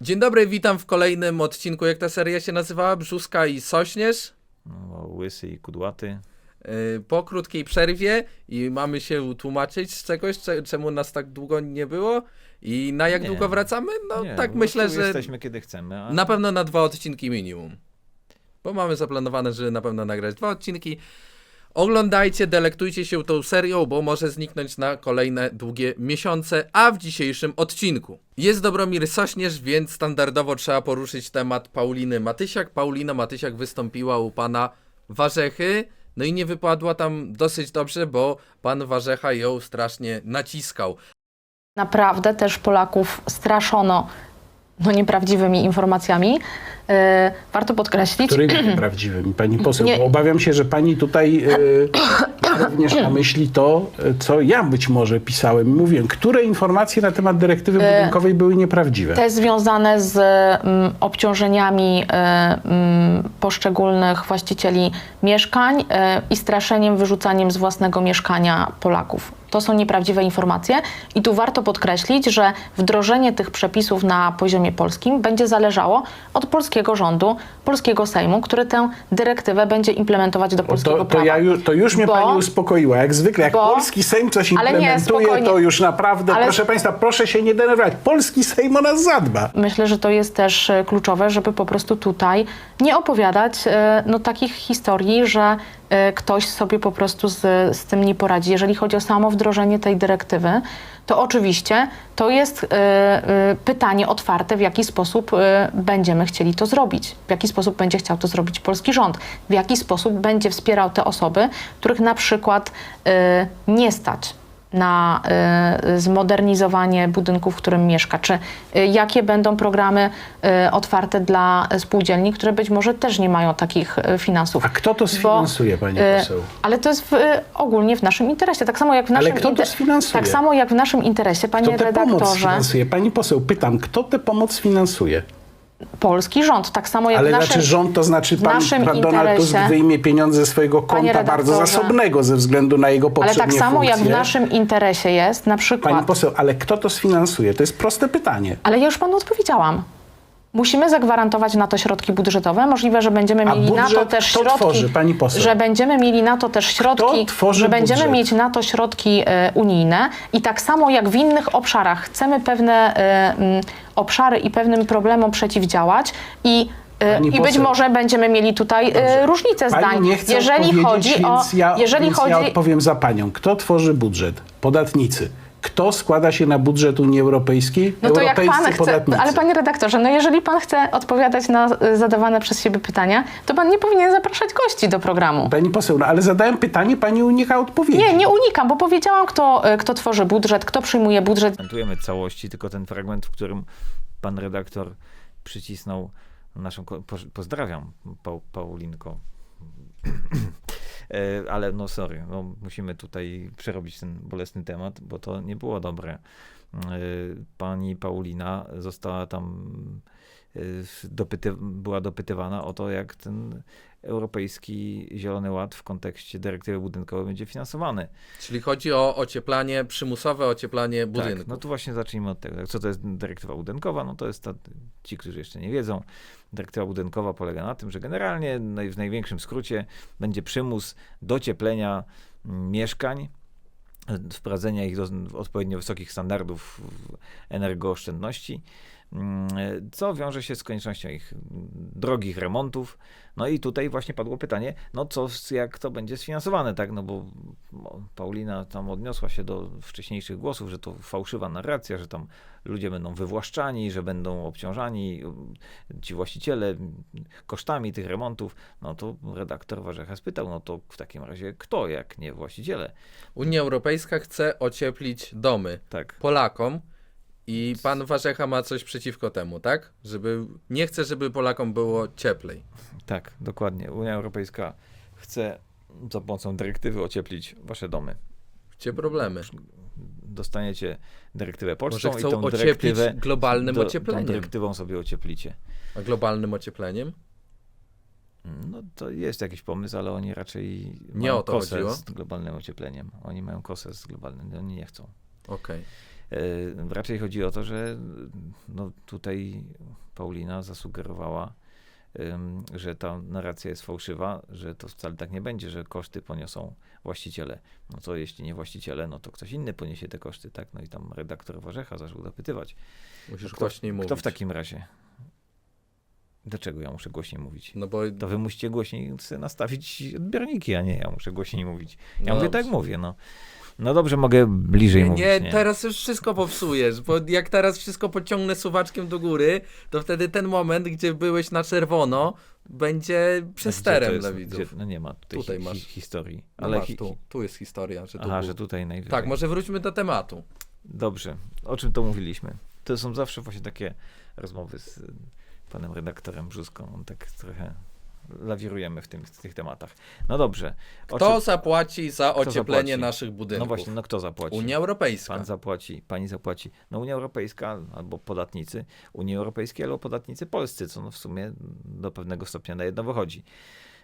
Dzień dobry, witam w kolejnym odcinku. Jak ta seria się nazywała? Brzuska i Sośnierz. No, łysy i kudłaty. Yy, Po krótkiej przerwie i mamy się tłumaczyć z czegoś, cze- czemu nas tak długo nie było i na jak Nie. długo wracamy? No Nie, tak po myślę, prostu że Jesteśmy kiedy chcemy. A... na pewno na dwa odcinki minimum. Bo mamy zaplanowane, żeby na pewno nagrać dwa odcinki. Oglądajcie, delektujcie się tą serią, bo może zniknąć na kolejne długie miesiące, a w dzisiejszym odcinku jest Dobromir Sośnierz, więc standardowo trzeba poruszyć temat Pauliny Matysiak. Paulina Matysiak wystąpiła u pana Warzechy, no i nie wypadła tam dosyć dobrze, bo pan Warzecha ją strasznie naciskał. Naprawdę też Polaków straszono no, nieprawdziwymi informacjami. Yy, warto podkreślić, Którymi nieprawdziwymi, pani poseł? Nie. Bo obawiam się, że pani tutaj e, również na myśli to, e, co ja być może pisałem. Mówiłem, które informacje na temat dyrektywy budynkowej były nieprawdziwe. te związane z mm, obciążeniami y, mm, poszczególnych właścicieli mieszkań i straszeniem, wyrzucaniem z własnego mieszkania Polaków. To są nieprawdziwe informacje i tu warto podkreślić, że wdrożenie tych przepisów na poziomie polskim będzie zależało od polskiego rządu, polskiego Sejmu, który tę dyrektywę będzie implementować do polskiego to, to, prawa. ja ju, to już mnie Bo- pani uspokoiła. Jak zwykle, jak bo- polski Sejm coś nie, implementuje, spokojnie. to już naprawdę, Ale- proszę państwa, proszę się nie denerwować. Polski Sejm o nas zadba. Myślę, że to jest też e, kluczowe, żeby po prostu tutaj nie opowiadać e, no, takich historii, że ktoś sobie po prostu z, z tym nie poradzi. Jeżeli chodzi o samo wdrożenie tej dyrektywy, to oczywiście to jest e, e, pytanie otwarte, w jaki sposób będziemy chcieli to zrobić, w jaki sposób będzie chciał to zrobić polski rząd, w jaki sposób będzie wspierał te osoby, których na przykład nie stać na y, zmodernizowanie budynku, w którym mieszka? Czy y, jakie będą programy y, otwarte dla spółdzielni, które być może też nie mają takich finansów? A kto to Bo, sfinansuje, pani y, poseł? Ale to jest w, ogólnie w naszym interesie. Tak samo jak w naszym kto to sfinansuje? Tak samo jak w naszym interesie, panie Kto tę pomoc redaktorze, finansuje? Pani poseł, pytam, kto tę pomoc finansuje? Polski rząd, tak samo jak Ale w naszym znaczy rząd, to znaczy pan, pan Donald Tusk wyjmie pieniądze ze swojego konta bardzo zasobnego ze względu na jego Ale poprzednie tak samo jak w funkcje. naszym interesie jest na przykład Pani poseł, ale kto to sfinansuje? To jest proste pytanie. Ale ja już panu odpowiedziałam. Musimy zagwarantować na to środki budżetowe. Możliwe, że będziemy A mieli na to budżet też kto środki. tworzy, pani poseł? Że będziemy mieli na to też środki, tworzy że będziemy budżet? mieć na to środki e, unijne i tak samo jak w innych obszarach chcemy pewne e, mm, obszary i pewnym problemom przeciwdziałać i e, Pani I być poseł. może będziemy mieli tutaj e, różnice Pani zdań. nie chce jeżeli odpowiedzieć, chodzi o, więc ja, jeżeli więc chodzi, ja odpowiem za panią. Kto tworzy budżet? Podatnicy. Kto składa się na budżet Unii Europejskiej? No to jak Europejscy pan chce, podatnicy. ale panie redaktorze, no jeżeli pan chce odpowiadać na y, zadawane przez siebie pytania, to pan nie powinien zapraszać gości do programu. Pani poseł, no ale zadałem pytanie, pani unika odpowiedzi. Nie, nie unikam, bo powiedziałam, kto, y, kto tworzy budżet, kto przyjmuje budżet. Komentujemy całości, tylko ten fragment, w którym pan redaktor przycisnął naszą. Pozdrawiam, pa, Paulinko. E, Ale no sorry, no musimy tutaj przerobić ten bolesny temat, bo to nie było dobre. E, Pani Paulina została tam e, dopyty, była dopytywana o to, jak ten Europejski Zielony Ład w kontekście dyrektywy budynkowej będzie finansowany. Czyli chodzi o ocieplanie, przymusowe ocieplanie budynku. Tak, no to właśnie zacznijmy od tego. Co to jest dyrektywa budynkowa? No to jest ta, ci, którzy jeszcze nie wiedzą. Dyrektywa budynkowa polega na tym, że generalnie w największym skrócie będzie przymus docieplenia mm, mieszkań, wprowadzenia ich do odpowiednio wysokich standardów energooszczędności, co wiąże się z koniecznością ich mm, drogich remontów. No i tutaj właśnie padło pytanie, no co, jak to będzie sfinansowane, tak? No bo Paulina tam odniosła się do wcześniejszych głosów, że to fałszywa narracja, że tam ludzie będą wywłaszczani, że będą obciążani um, ci właściciele kosztami tych remontów. No to redaktor Warzecha spytał, no to w takim razie kto, jak nie właściciele? Unia Europejska chce ocieplić domy Tak. Polakom i pan Warzecha ma coś przeciwko temu, tak? Żeby nie chce, żeby Polakom było cieplej. Tak, dokładnie. Unia Europejska chce za pomocą dyrektywy ocieplić wasze domy. Gdzie problemy? Dostaniecie dyrektywę polską Może i chcą tą ocieplić dyrektywę globalnym do, ociepleniem. Tą dyrektywą sobie ocieplicie. A globalnym ociepleniem? No to jest jakiś pomysł, ale oni raczej Nie mają o to kosę chodziło? z globalnym ociepleniem. Oni mają kosę z globalnym, oni nie chcą. Okej. E, Raczej chodzi o to, że no, tutaj Paulina zasugerowała, że ta narracja jest fałszywa, że to wcale tak nie będzie, że koszty poniosą właściciele. No to jeśli nie właściciele, no to ktoś inny poniesie te koszty, tak? No i tam redaktor Warzecha zaczął dopytywać. Musisz Kto, głośniej mówić. kto w takim razie? Dlaczego ja muszę głośniej mówić? No bo To wy musicie głośniej nastawić odbiorniki, a nie ja muszę głośniej mówić. Ja No mówię dobrze. tak mówię, no. No dobrze, mogę bliżej nie, mówić. nie, teraz już wszystko popsujesz, bo jak teraz wszystko pociągnę suwaczkiem do góry, to wtedy ten moment, gdzie byłeś na czerwono, będzie przesterem jest? dla widzów. Gdzie, no nie ma tutaj, Tutaj hi, masz. hi, historii. No Ale masz, tu, tu jest historia, że tu Aha, był. że tutaj najwyżej. Tak, może wróćmy do tematu. Dobrze. O czym to mówiliśmy? To są zawsze właśnie takie rozmowy z panem redaktorem Brzuską. On tak trochę lawirujemy w, tym, w tych tematach. No dobrze. O Kto zapłaci za Kto ocieplenie zapłaci? naszych budynków? No właśnie, no kto zapłaci? Unia Europejska. Pan zapłaci, pani zapłaci. No Unia Europejska albo podatnicy Unii Europejskiej, albo podatnicy polscy, co no w sumie do pewnego stopnia na jedno wychodzi.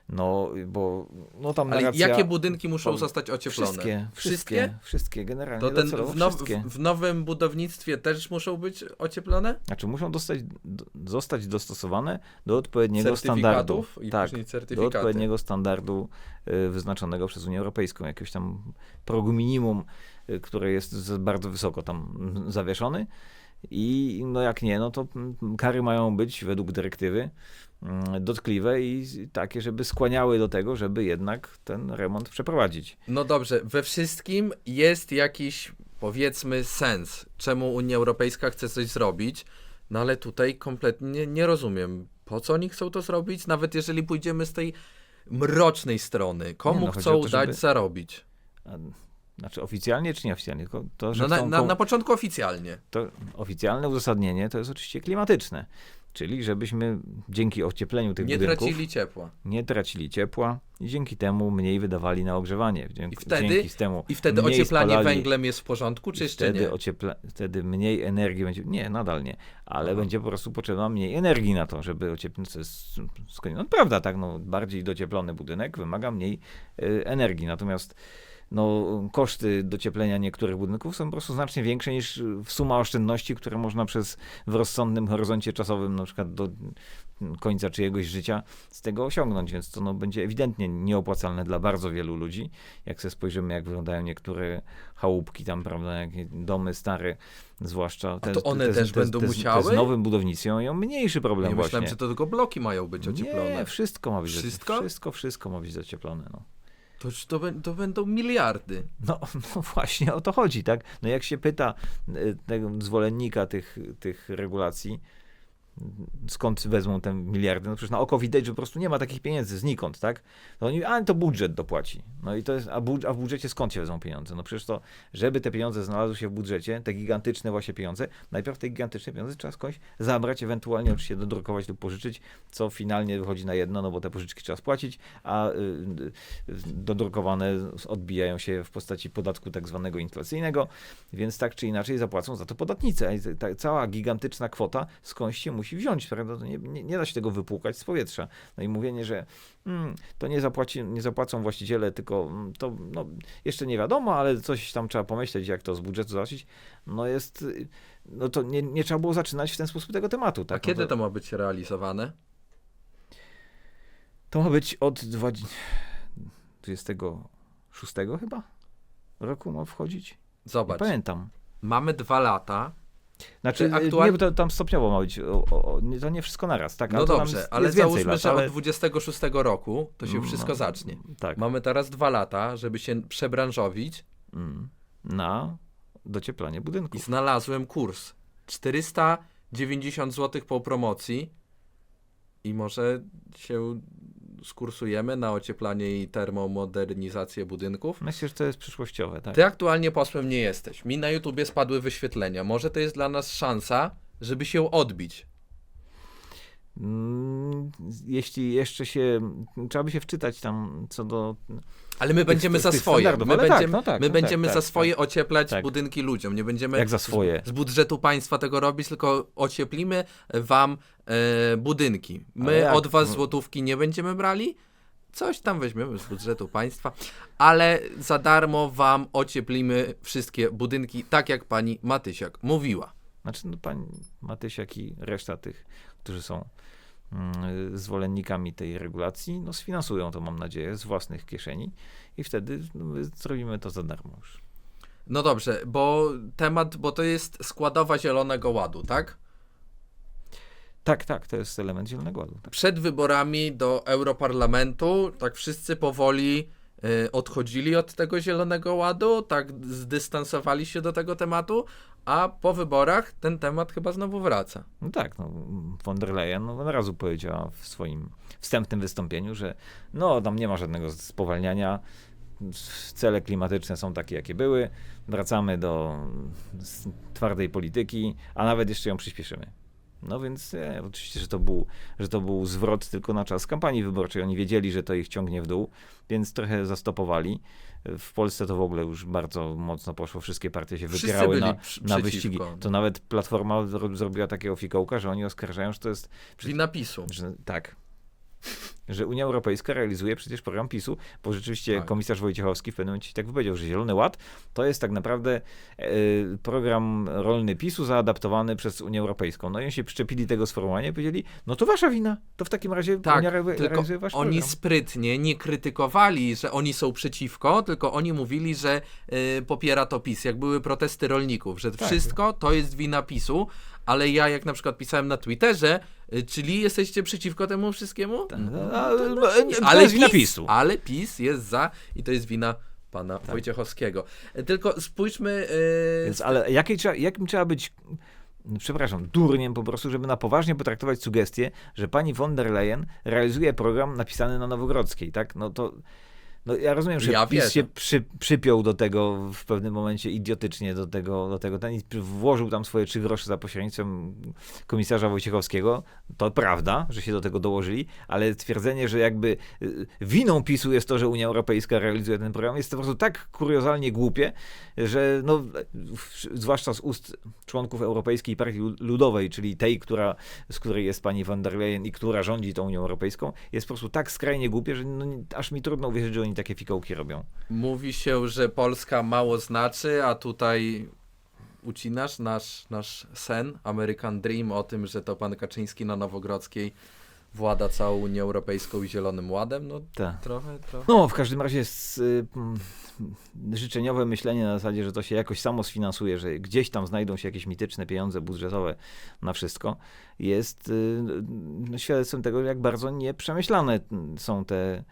No, bo no tam Ale narracja... jakie budynki muszą zostać ocieplone? Wszystkie, wszystkie, Wszystkie? wszystkie, generalnie To ten w, now, wszystkie. w, nowym budownictwie też muszą być ocieplone? Znaczy muszą dostać, do, zostać dostosowane do odpowiedniego standardu. I Tak, do odpowiedniego standardu y, wyznaczonego przez Unię Europejską. Jakiegoś tam progu minimum, y, które jest bardzo wysoko tam zawieszony. I no jak nie, no to kary mają być według dyrektywy mm, dotkliwe i takie, żeby skłaniały do tego, żeby jednak ten remont przeprowadzić. No dobrze, we wszystkim jest jakiś, powiedzmy, sens, czemu Unia Europejska chce coś zrobić, no ale tutaj kompletnie nie rozumiem, po co oni chcą to zrobić, nawet jeżeli pójdziemy z tej mrocznej strony. Komu Nie, no, chcą to, żeby- dać zarobić? Znaczy oficjalnie czy nieoficjalnie? Tylko to, że No na, na, na początku oficjalnie. to oficjalne uzasadnienie to jest oczywiście klimatyczne. Czyli żebyśmy dzięki ociepleniu tych Nie budynków tracili ciepła. nie tracili ciepła i dzięki temu mniej wydawali na ogrzewanie. Dzięki, I wtedy- dzięki temu I wtedy ocieplanie spalali, węglem jest w porządku, czy jeszcze wtedy, nie? wtedy mniej energii będzie. Nie, nadal nie, ale Aha. będzie po prostu potrzeba mniej energii na to, żeby ocieplić. To jest skąd- no, prawda, tak. No, bardziej docieplony budynek wymaga mniej y, energii. Natomiast no, koszty docieplenia niektórych budynków są po prostu znacznie większe niż suma oszczędności, które można przez w rozsądnym horyzoncie czasowym, na przykład do końca czyjegoś życia, z tego osiągnąć. Więc to no, będzie ewidentnie nieopłacalne dla bardzo wielu ludzi. Jak sobie spojrzymy, jak wyglądają niektóre chałupki tam, prawda, jakie domy stare, zwłaszcza. to one też będą te, musiały? Te z nowym budownictwem mają mniejszy problem Ja właśnie. myślałem, że to tylko bloki mają być ocieplone. Nie, wszystko ma być Wszystko? Wszystko, wszystko ma być zacieplone. No. To, to, to będą miliardy. No, no właśnie o to chodzi, tak? No jak się pyta y, tego zwolennika tych, tych regulacji, skąd wezmą te miliardy, no przecież na oko widać, że po prostu nie ma takich pieniędzy znikąd, tak? To oni, a to budżet dopłaci. No i to jest, a, budż, a w budżecie skąd się wezmą pieniądze? No przecież to, żeby te pieniądze znalazły się w budżecie, te gigantyczne właśnie pieniądze, najpierw te gigantyczne pieniądze trzeba skądś zabrać, ewentualnie oczywiście dodrukować lub pożyczyć, co finalnie wychodzi na jedno, no bo te pożyczki trzeba spłacić, a y, y, dodrukowane odbijają się w postaci podatku tak zwanego inflacyjnego, więc tak czy inaczej zapłacą za to podatnicy. A i ta cała gigantyczna kwota skądś się musi wziąć, prawda? To nie, nie, nie da się tego wypłukać z powietrza. No i mówienie, że mm, to nie, zapłaci, nie zapłacą właściciele, tylko mm, to no, jeszcze nie wiadomo, ale coś tam trzeba pomyśleć, jak to z budżetu załatwić, no jest, no to nie, nie trzeba było zaczynać w ten sposób tego tematu. A Tak? kiedy no to ma być realizowane? To ma być od dwa- 26 chyba roku ma wchodzić? Zobacz, Nie pamiętam. mamy dwa lata. Znaczy, Czy aktualnie... aktual- nie, to tam stopniowo ma być, o, o, nie, to nie wszystko naraz, tak? No dobrze, jest, ale jest załóżmy, lat, że ale... od 26 roku to się wszystko no, zacznie. Tak, Mamy teraz dwa lata, żeby się przebranżowić mm, na docieplanie i budynków. znalazłem kurs 490 zł po promocji i może się skursujemy na ocieplanie i termomodernizację budynków. Myślę, że to jest przyszłościowe, tak? Ty aktualnie posłem nie jesteś. Mi na YouTubie spadły wyświetlenia. Może to jest dla nas szansa, żeby się odbić. Mm, Jeśli jeszcze się, trzeba by się wczytać tam co do... Ale my będziemy tych- za swoje. My tak, będziemy, no tak, my no tak, będziemy tak, za swoje tak. ocieplać Tak. budynki ludziom. Nie będziemy Jak za swoje. z budżetu państwa tego robić, tylko ocieplimy wam e, budynki. My od was złotówki nie będziemy brali, coś tam weźmiemy z budżetu państwa, ale za darmo wam ocieplimy wszystkie budynki, tak jak pani Matysiak mówiła. Znaczy, no, pan Matysiak i reszta tych, którzy są mm, zwolennikami tej regulacji, no sfinansują to, mam nadzieję, z własnych kieszeni i wtedy no, my zrobimy to za darmo już. No dobrze, bo temat, bo to jest składowa Zielonego Ładu, tak? Tak, tak, to jest element Zielonego Ładu. Tak. Przed wyborami do Europarlamentu, tak wszyscy powoli odchodzili od tego Zielonego Ładu, tak zdystansowali się do tego tematu, a po wyborach ten temat chyba znowu wraca. No tak, no, von der Leyen no, od razu powiedziała w swoim wstępnym wystąpieniu, że no, tam nie ma żadnego spowalniania, cele klimatyczne są takie, jakie były, wracamy do twardej polityki, a nawet jeszcze ją przyspieszymy. No więc e, oczywiście, że to, był, że to był zwrot tylko na czas kampanii wyborczej. Oni wiedzieli, że to ich ciągnie w dół, więc trochę zastopowali. W Polsce to w ogóle już bardzo mocno poszło. Wszystkie partie się Wszyscy wypierały na, na wyścigi. To nawet Platforma zro- zrobiła takiego fikołka, że oni oskarżają, że to jest Czyli napisu. że, tak. Że Unia Europejska realizuje przecież program PiSu, bo rzeczywiście Tak. komisarz Wojciechowski w pewnym momencie tak powiedział, że Zielony Ład to jest tak naprawdę e, program rolny PiSu zaadaptowany przez Unię Europejską. No i oni się przyczepili tego sformułowania i powiedzieli, no to wasza wina, to w takim razie Tak, Unia re- tylko realizuje wasz oni program. sprytnie nie krytykowali, że oni są przeciwko, tylko oni mówili, że y, popiera to PiS, jak były protesty rolników, że Tak. wszystko to jest wina PiSu, ale ja jak na przykład pisałem na Twitterze, y, czyli jesteście przeciwko temu wszystkiemu? Tak, No, no, ale- no, to ale jest wina PiS, PiSu. Ale PiS jest za i to jest wina pana Tak. Wojciechowskiego. Y, Tylko spójrzmy... y, Więc, ale jakiej trzeba, jakim trzeba być, przepraszam, durniem po prostu, żeby na poważnie potraktować sugestię, że pani von der Leyen realizuje program napisany na Nowogrodzkiej, tak? No to, no ja rozumiem, że Ja PiS się przy, przypiął do tego w pewnym momencie idiotycznie do tego, do tego, ten i włożył tam swoje trzy grosze za pośrednictwem komisarza Wojciechowskiego. To prawda, że się do tego dołożyli, ale twierdzenie, że jakby y, winą PiSu jest to, że Unia Europejska realizuje ten program, jest to po prostu tak kuriozalnie głupie, że no, zwłaszcza z ust członków Europejskiej Partii Ludowej, czyli tej, która, z której jest pani von der Leyen i która rządzi tą Unią Europejską, jest po prostu tak skrajnie głupie, że no, aż mi trudno uwierzyć, że oni takie fikołki robią. Mówi się, że Polska mało znaczy, a tutaj ucinasz nasz, nasz sen, American Dream o tym, że to pan Kaczyński na Nowogrodzkiej włada całą Unią Europejską i Zielonym Ładem. No Tak. trochę, trochę. No, w każdym razie jest y, życzeniowe myślenie na zasadzie, że to się jakoś samo sfinansuje, że gdzieś tam znajdą się jakieś mityczne pieniądze budżetowe na wszystko, jest y, no, świadectwem tego, jak bardzo nieprzemyślane są te,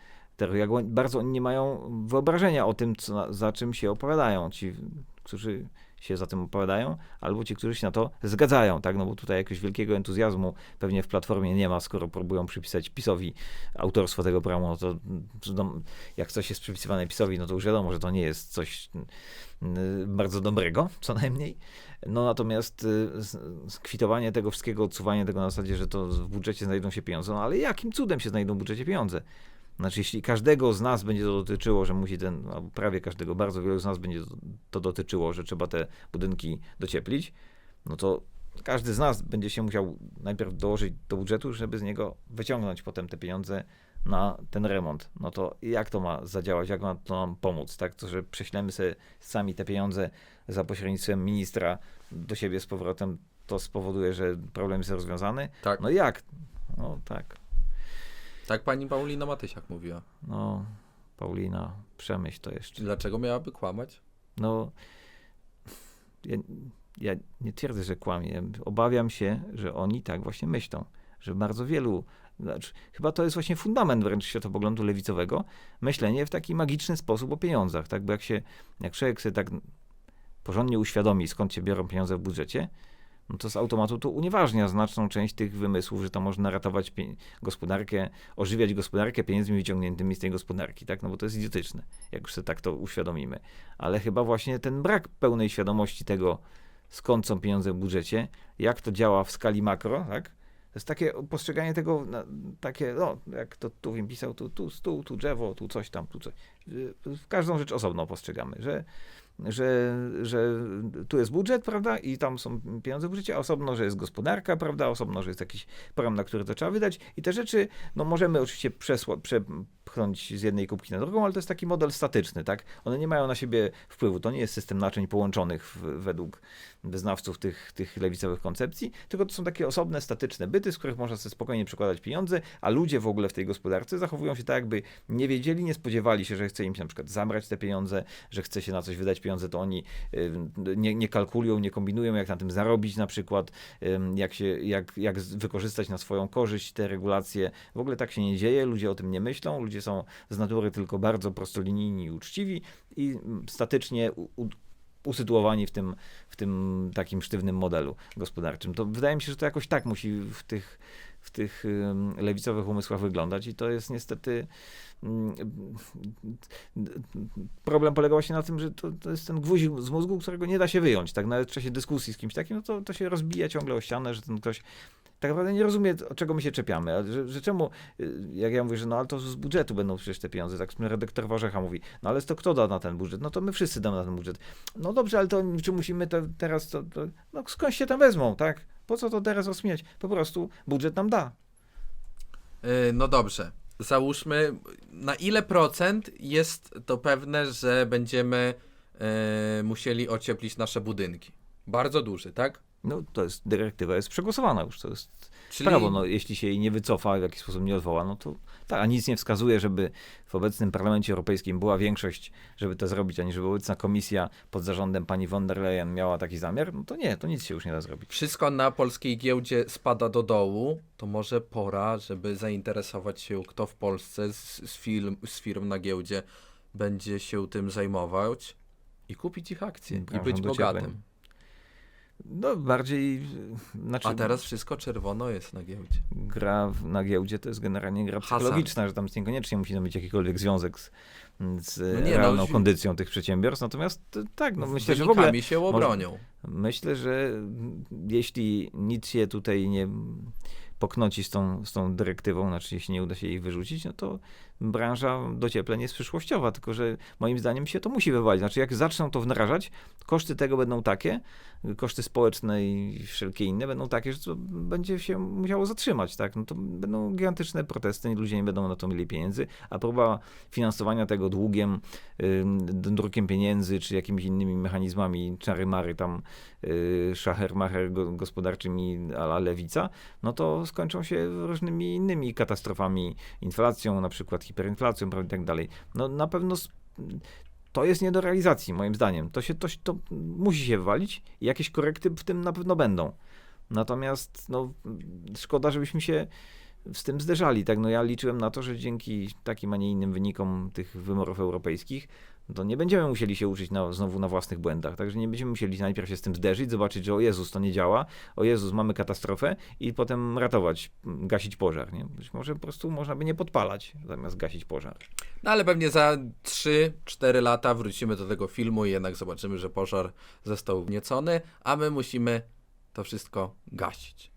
jak bardzo oni nie mają wyobrażenia o tym, co, za czym się opowiadają. Ci, którzy się za tym opowiadają, albo ci, którzy się na to zgadzają, tak? No bo tutaj jakiegoś wielkiego entuzjazmu pewnie w Platformie nie ma, skoro próbują przypisać PiSowi autorstwo tego programu, no to no, jak coś jest przypisywane PiSowi, no to już wiadomo, że to nie jest coś bardzo dobrego, co najmniej. No natomiast y, skwitowanie tego wszystkiego, odsuwanie tego na zasadzie, że to w budżecie znajdą się pieniądze, no ale jakim cudem się znajdą w budżecie pieniądze? Znaczy, jeśli każdego z nas będzie to dotyczyło, że musi ten, albo prawie każdego, bardzo wielu z nas będzie to, to dotyczyło, że trzeba te budynki docieplić, no to każdy z nas będzie się musiał najpierw dołożyć do budżetu, żeby z niego wyciągnąć potem te pieniądze na ten remont. No to jak to ma zadziałać, jak ma to nam pomóc, tak? To, że prześlemy sobie sami te pieniądze za pośrednictwem ministra do siebie z powrotem, to spowoduje, że problem jest rozwiązany? Tak. No jak? No tak. Tak pani Paulina Matysiak mówiła. No, Paulina, przemyśl to jeszcze. Dlaczego miałaby kłamać? No, ja, ja nie twierdzę, że kłamie. Obawiam się, że oni tak właśnie myślą. Że bardzo wielu, znaczy, chyba to jest właśnie fundament wręcz światopoglądu lewicowego, myślenie w taki magiczny sposób o pieniądzach, tak? Bo jak się, jak człowiek sobie tak porządnie uświadomi, skąd się biorą pieniądze w budżecie, no to z automatu to unieważnia znaczną część tych wymysłów, że to można ratować gospodarkę, ożywiać gospodarkę pieniędzmi wyciągniętymi z tej gospodarki, tak? No bo to jest idiotyczne, jak już sobie tak to uświadomimy. Ale chyba właśnie ten brak pełnej świadomości tego, skąd są pieniądze w budżecie, jak to działa w skali makro, tak? To jest takie postrzeganie tego, na, takie, no, jak to tu im pisał, tu, tu stół, tu drzewo, tu coś tam, tu coś. Każdą rzecz osobno postrzegamy, że że, że tu jest budżet, prawda, i tam są pieniądze w budżecie, a osobno, że jest gospodarka, prawda, osobno, że jest jakiś program, na który to trzeba wydać. I te rzeczy, no możemy oczywiście przesła, przepchnąć z jednej kubki na drugą, ale to jest taki model statyczny, tak, one nie mają na siebie wpływu, to nie jest system naczyń połączonych w, według wyznawców tych, tych lewicowych koncepcji, tylko to są takie osobne, statyczne byty, z których można sobie spokojnie przekładać pieniądze, a ludzie w ogóle w tej gospodarce zachowują się tak, jakby nie wiedzieli, nie spodziewali się, że chce im się na przykład zabrać te pieniądze, że chce się na coś wydać pieniądze, to oni y, nie, nie kalkulują, nie kombinują, jak na tym zarobić na przykład, jak, się, jak, jak wykorzystać na swoją korzyść te regulacje. W ogóle tak się nie dzieje, ludzie o tym nie myślą, ludzie są z natury tylko bardzo prostolinijni i uczciwi i statycznie u, u, usytuowani w tym, w tym takim sztywnym modelu gospodarczym. To wydaje mi się, że to jakoś tak musi w tych, w tych lewicowych umysłach wyglądać i to jest niestety mm, problem polega właśnie na tym, że to, to jest ten gwóźdź z mózgu, którego nie da się wyjąć. Tak nawet w czasie dyskusji z kimś takim, no to, to się rozbija ciągle o ścianę, że ten ktoś tak naprawdę nie rozumie, od czego my się czepiamy. Że, że czemu, y, jak ja mówię, że no ale to z budżetu będą przecież te pieniądze, tak redaktor Warzecha mówi, no ale to kto da na ten budżet? No to my wszyscy damy na ten budżet. No dobrze, ale to czy musimy to teraz, to, to no skąd się tam wezmą, tak? Po co to teraz rozmieniać? Po prostu budżet nam da. Yy, no dobrze. Załóżmy, na ile procent jest to pewne, że będziemy yy, musieli ocieplić nasze budynki? Bardzo duży, tak? No to jest, dyrektywa jest przegłosowana już, to jest Czyli prawo. No, jeśli się jej nie wycofa, w jakiś sposób nie odwoła, no to tak, a nic nie wskazuje, żeby w obecnym Parlamencie Europejskim była większość, żeby to zrobić, ani żeby obecna komisja pod zarządem pani von der Leyen miała taki zamiar, no to nie, to nic się już nie da zrobić. wszystko na polskiej giełdzie spada do dołu, to może pora, żeby zainteresować się, kto w Polsce z, z, firm, z firm na giełdzie będzie się tym zajmować i kupić ich akcje i być bogatym. No bardziej, znaczy A teraz wszystko czerwono jest na giełdzie. gra w- na giełdzie to jest generalnie gra Hazard. psychologiczna, że tam niekoniecznie musi być jakikolwiek związek z, z No nie, no, realną zi- kondycją tych przedsiębiorstw, natomiast e, tak, no myślę, że w ogóle się obronią. Myślę, że jeśli nic się tutaj nie poknoci z tą, z tą dyrektywą, znaczy jeśli nie uda się jej wyrzucić, no to branża dociepleń jest przyszłościowa, tylko że moim zdaniem się to musi wywalić. Znaczy jak zaczną to wdrażać, koszty tego będą takie, koszty społeczne i wszelkie inne będą takie, że to będzie się musiało zatrzymać, tak? No to będą gigantyczne protesty, ludzie nie będą na to mieli pieniędzy, a próba finansowania tego długiem, ym, drukiem pieniędzy, czy jakimiś innymi mechanizmami, czary-mary tam, yy, szacher-macher go, gospodarczymi a la lewica, no to skończą się różnymi innymi katastrofami, inflacją, na przykład hiperinflacją, i tak dalej. No na pewno to jest nie do realizacji, moim zdaniem. To, się, to, to musi się wywalić i jakieś korekty w tym na pewno będą. Natomiast no, szkoda, żebyśmy się z tym zderzali. Tak? No, ja liczyłem na to, że dzięki takim, a nie innym wynikom tych wyborów europejskich, to nie będziemy musieli się uczyć na, znowu na własnych błędach. Także nie będziemy musieli najpierw się z tym zderzyć, zobaczyć, że o Jezus, to nie działa, o Jezus, mamy katastrofę i potem ratować, gasić pożar. Nie? Być może po prostu można by nie podpalać, zamiast gasić pożar. No ale pewnie za 3-4 lata wrócimy do tego filmu i jednak zobaczymy, że pożar został wniecony, a my musimy to wszystko gasić.